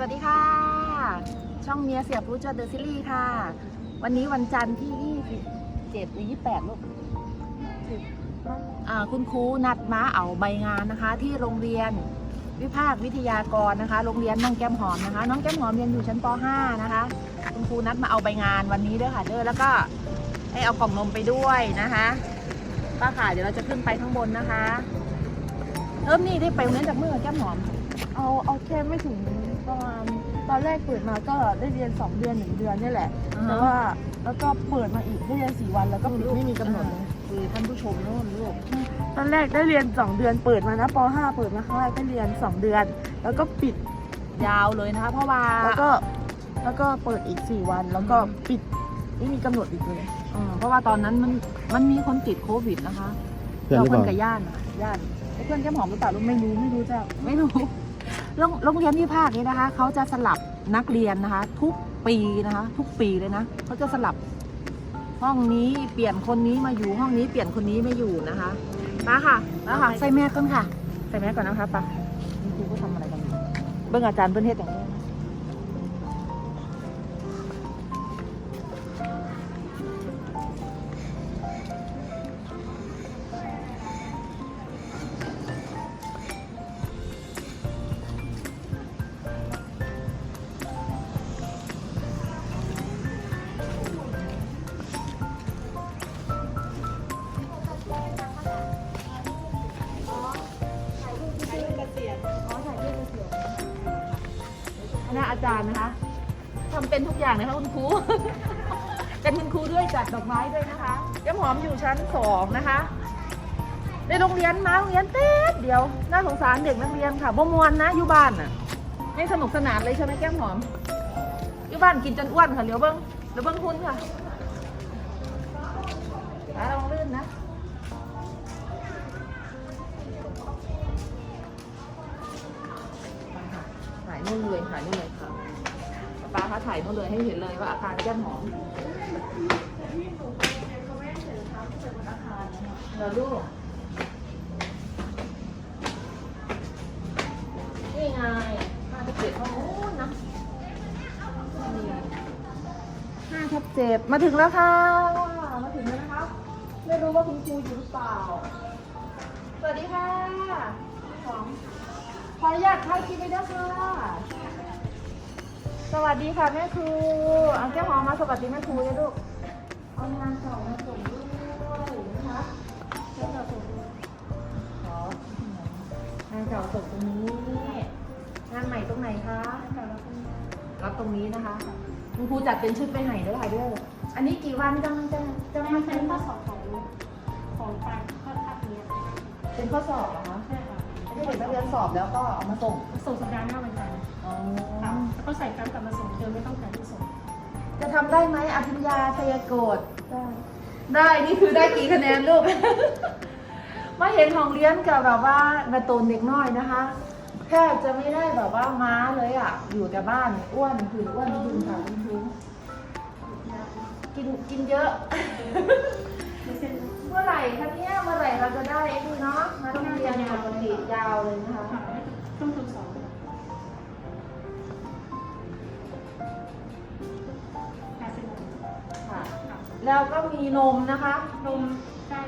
สวัสดีค่ะ ช่องเมียเสียบรู้จอเดอะซีรีส์ค่ะ วันนี้วันจันทร์ที่ 27 หรือ 28 ลูกคุณครูนัดมาเอาใบงานนะคะ ที่โรงเรียนวิภาควิทยากรนะคะ โรงเรียนน้องแก้มหอมนะคะ น้องแก้มหอมเรียนอยู่ชั้นป .5 นะคะ คุณครูนัดมาเอาใบงานวันนี้ด้วยค่ะเด้อแล้วก็ให้เอากล่องนมไปด้วยนะคะป้าค่ะเดี๋ยวเราจะขึ้นไปข้างบนนะคะเริ่มนี่ได้ไปโรงเรียนจากเมื่อแก้มหอม เอาเอาแค่ไม่ถึงประมาณตอนแรกเปิดมาก็ได้เรียน 2 เดือน 1 เดือนนี่แหละแต่ว่าแล้วก็เปิดมาอีกได้เรียน 4 วันแล้วก็ปิดไม่มีกำหนดเลยคือท่านผู้ชมนู่นลูกตอนแรกได้เรียน 2 เดือนเปิดมานะป .5 เปิดมาครั้งแรกได้เรียน 2 เดือน แล้วก็ปิดยาวเลยนะคะเพราะว่า แล้วก็แล้วก็เปิดอีก 4 วันแล้วก็ปิดไม่มีกำหนดอีกเลยเออเพราะว่าตอนนั้นมันมันมีคนติดโควิดนะคะเพื่อนหรือเปเพื่อนล่ากับย่านอะย่านไอ้เพื่อนแก้มหอมหรือเปล่าลูกไม่รู้ไม่รู้จักไม่รู้ โรงโรงเรียนที่ภาคนี้นะคะเขาจะสลับนักเรียนนะคะ ทุกปีนะคะ ทุกปีเลยนะเขาจะสลับห้องนี้เปลี่ยนคนนี้มาอยู่ห้องนี้เปลี่ยนคนนี้มาอยู่นะคะมาค่ะมาค่ะ ใส่แม่ก่อนค่ะ ใส่แม่ก่อนนะคะไปะคุณครูก็ทำอะไรกันอยู่เบิ่งอาจารย์เพิ่นเฮ็ดอย่างนี้ คณะอาจารย์นะคะทำเป็นทุกอย่างนะคะคุณครู เป็นคุณครูด้วยจัดดอกไม้ด้วยนะคะแก้มหอมอยู่ชั้นสองนะคะ ในโรงเรียนมาโรงเรียนเต๊ดเดียวน่าสงสารเด็กนักเรียนค่ะบ่มวนนะอยู่บ้านน่ะไม่สนุกสนานเลยใช่ไหมแก้มหอมอยู่บ้านกินจนอ้วนค่ะเหลียวเบิ้งเหลียวเบิ้งคุณค่ะขาลองลื่นนะ นู่นเลยถ่ายนู่นเลยค่ะป้าคะถ่ายนู่นเลยให้เห็นเลยว่าอาคารแก้มหอมเหรอลูกนี่ไงห้าทับเจ็ดห้องนู้นนะนี่ห้าทับเจ็ดมาถึงแล้วค่ะมาถึงแล้วนะคะไม่รู้ว่าคุณครูอยู่หรือเปล่า สวัสดีค่ะสอง ขออนุญาตถ่ายคลิปไปด้วยค่ะ สวัสดีค่ะแม่ครูเอาแก้วหอมมาสวัสดีแม่ครูเลยลูก เอางานเก่ามาส่งด้วยนะคะเจ้าเก่าส่งงานเก่าส่งตรงนี้ งานใหม่ตรงไหนคะรับตรงนี้นะคะคุณครูจัดเป็นชุดไปไหนด้วยค่ะเด้ออันนี้กี่วันจังจังจังมันเป็นข้อสอบของของการข้อทับเนี้ยเป็นข้อสอบเหรอคะ ใช่ค่ะที่เด็กนักเรียนสอบแล้วก็เอามาส่งส่งสัปดาห์หน้าวันจันทร์อ๋อค่ะแล้วก็ใส่กำกลับมาส่งเดิมไม่ต้องถ่ายที่ส่งจะทำได้ไหมอภิญญาชัยโกฏได้ได้นี่คือได้กี่คะแนนลูก มาเห็นของเลี้ยงกับแบบว่าการะตูนเด็กน้อยนะคะแทบจะไม่ได้แบบว่าม้าเลยอะ อยู่แต่บ้านอ้วนคืออ้วนคุณค่ะคุณครูกินกินเยอะ เมื่อไหร่คะเนี่ยเมื่อไหร่เราจะได้ไอ้นี่เนาะมาต้องเรียนปกติยาวเลยนะคะค่ะต้องทดสอบค่ะเสร็จแล้วค่ะค่ะ แล้วก็มีนมนะคะนมได้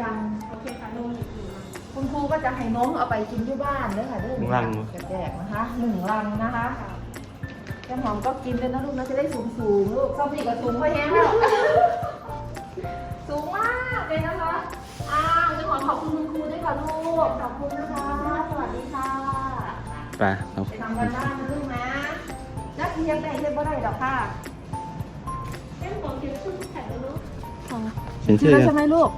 ยังโอเคค่ะนมอีกหนึ่งอันคุณครูก็จะให้น้องเอาไปกินที่บ้านเด้อค่ะเด้อหนึ่งลังแจกๆนะคะหนึ่งลังนะคะแก้มหอมก็กินเลยนะลูกนะจะได้สูงสูงๆลูกซ้อมนี่ก็สูงไปแฮงแล้วสูงมาก เลยนะคะ อ้าวแก้มหอมขอบคุณคุณครูด้วยค่ะลูก ขอบคุณนะคะ สวัสดีค่ะไปเอาไปทำกันบ้านนะลูกนะนักเรียนได้เรียนบ่ได้ดอกค่ะเอ้ยของเขียนชื่อแข่งแล้วเนาะเขียนชื่ชื่ออแล้วยังใช่ไหมลูก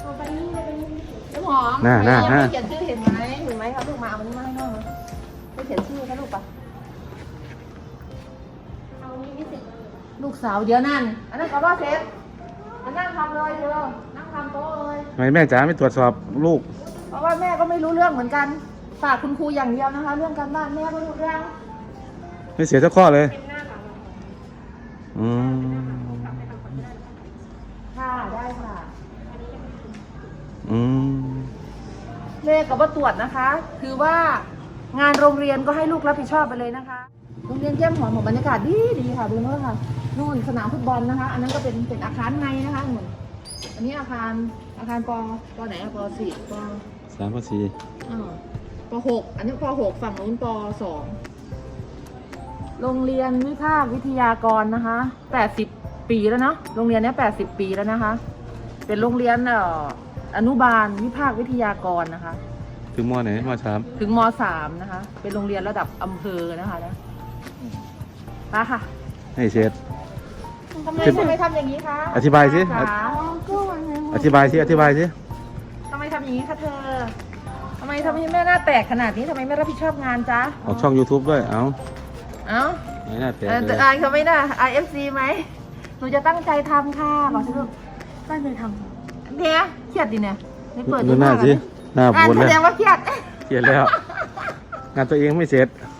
เอาไปนี่เลยไปนี่แก้มหอมหน้าหน้ายังหน้าไม่เขียนชื่อเห็นไหมเห็นไหมครับลูกมาเอาอันนี้มาให้น้องนะไม่เขียนชื่อนะลูกปะเอานี่ไม่เสร็จเลยลูกสาวเดี๋ยวนั่น อันนั้นก็ว่าเสร็จอั นนั่งทำเลยเธอนั่งทำโต๊ะเลย ทำไมแม่จ๋าไม่ตรวจสอบลูก เพราะว่าแม่ก็ไม่รู้เรื่องเหมือนกัน ฝากคุณครูอย่างเดียวนะคะ เรื่องการบ้านแม่ก็รู้เรื่องไม่เสียสักข้อเลยเป็นหน้าหลังเราอืมกลับไปทำก่อนก็ได้นะคะค่ะได้ค่ะอันนี้จะเป็นอืมแม่ก็ว่าตรวจนะคะ คือว่างานโรงเรียนก็ให้ลูกรับผิดชอบไปเลยนะคะ โรงเรียนแจ่มหอมของบรรยากาศดีดีค่ะดูนู่นค่ะนู่นสนามฟุตบอลนะคะ อันนั้นก็เป็นเป็นอาคารในนะคะหนุนอันนี้อาคารอาคารปปไหนอะปสี่ปสามพันสี่อ่าปหกอันนี้ปหกฝั่งนู้นปสองโรงเรียนวิภาควิทยากรนะคะแปดสิบปีแล้วเนาะโรงเรียนเนี้ยแปดสิบปีแล้วนะคะ เป็นโรงเรียนเอ่ออนุบาลวิภาควิทยากรนะคะ ถึงมอไหนมอสามถึงมสามนะคะ เป็นโรงเรียนระดับอำเภอนะคะนะ มาค่ะให้เช็ดทำไมคือทำไมทำอย่างนี้คะอธิบายสิคะก็วันนี้อธิบายสิอธิบายสิทำไมทำอย่างนี้คะเธอทำไมทำให้แม่หน้าแตกขนาดนี้ทำไมไม่รับผิดชอบงานจ๊ะ ออกช่อง YouTube ด้วย เอาเอ้าไม่น่าแตกเออเลยอายเขาไม่น่า IFC ไหมหนูจะตั้งใจทำค่ะบอกสิลูกตั้งใจทเนี่ยเครียดดิเนี่ยไม่เปิดดูหน้าสิหน้าอ่านบวมแสแล้วดงว่าเครียดเขียนแล้ว งานตัวเองไม่เสร็จโก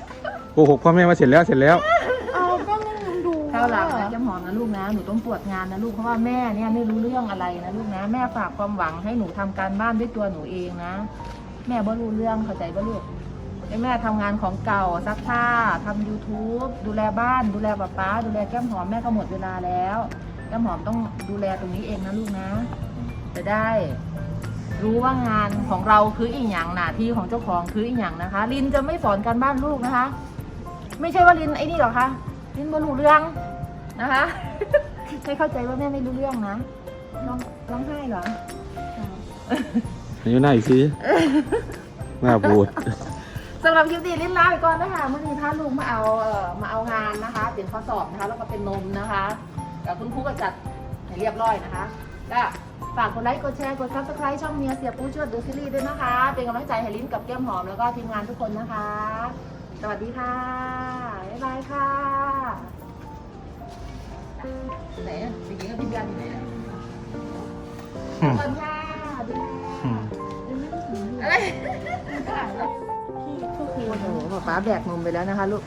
หกพ่อแม่ว่าเสร็จแล้วเสร็จแล้วำเอาก็ไม่ลืมดูข้าวหลังนะแก้มหอมนะลูกนะ หนูต้องตรวจงานนะลูก เพราะว่าแม่เนี่ยไม่รู้เรื่องอะไรนะลูกนะ แม่ฝากความหวังให้หนูทำการบ้านด้วยตัวหนูเองนะ แม่บ่รู้เรื่องเข้าใจบ่ลูกให้แม่ทำงานของเก่าซักผ้าทำ YouTube ดูแลบ้านดูแลป้าป๊าดูแลแก้มหอมแม่ก็หมดเวลาแล้วแก้มหอมต้องดูแลตรงนี้เองนะลูกนะ จะได้ รู้ว่างานของเราคืออีกอย่างหน้าที่ของเจ้าของคืออีกอย่างนะคะ ลินจะไม่สอนการบ้านลูกนะคะ ไม่ใช่ว่าลินไอ้นี่หรอกคะลินไม่รู้เรื่องนะคะให้เข้าใจว่าแม่ไม่รู้เรื่องนะร้องร้องไห้เหรออายุหน้าอีกสิหน้าบูดสำหรับคลิปนี้ลิ้นลาไปก่อนนะคะเมื่อนี้พาลูกมาเอาเอ่อมาเอางานนะคะเปลี่ยนข้อสอบนะคะ แล้วก็เป็นนมนะคะกับคุณครูก็จัดให้เรียบร้อยนะคะก็ฝากกดไลค์กดแชร์กดซับสไครต์ช่องเมียเสียปูช่วยดูซีรีส์ด้วยนะคะ เป็นกำลังใจให้ลิ้นกับแก้มหอมแล้วก็ทีมงานทุกคนนะคะ สวัสดีค่ะ บ๊ายบายค่ะไหนอะจริงๆก็พิมพ์กันอยู่ไหนอะขอบคุณค่ะดูอะไรที่คือโอ้โหป๊าป๊าแบกนมไปแล้วนะคะ ลูก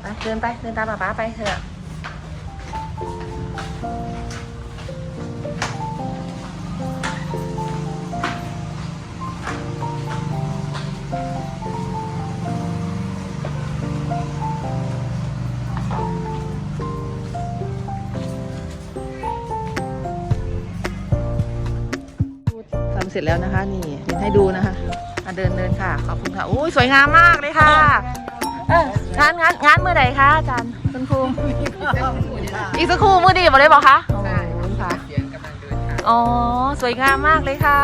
ไปเดินไปเดินตามป๊าป๊าไปเถอะ เสร็จแล้วนะคะ นี่เดินให้ดูนะคะอะเดินเดินค่ะขอบคุณค่ะอุ้ยสวยงามมากเลยค่ะเอ้องานงานงานเมื่อไหร่คะอาจารย์คุณครูอีกสักครู่มือดีบอกเลยบอกคะใช่ค่ะอ๋อสวยงามมากเลยค่ะ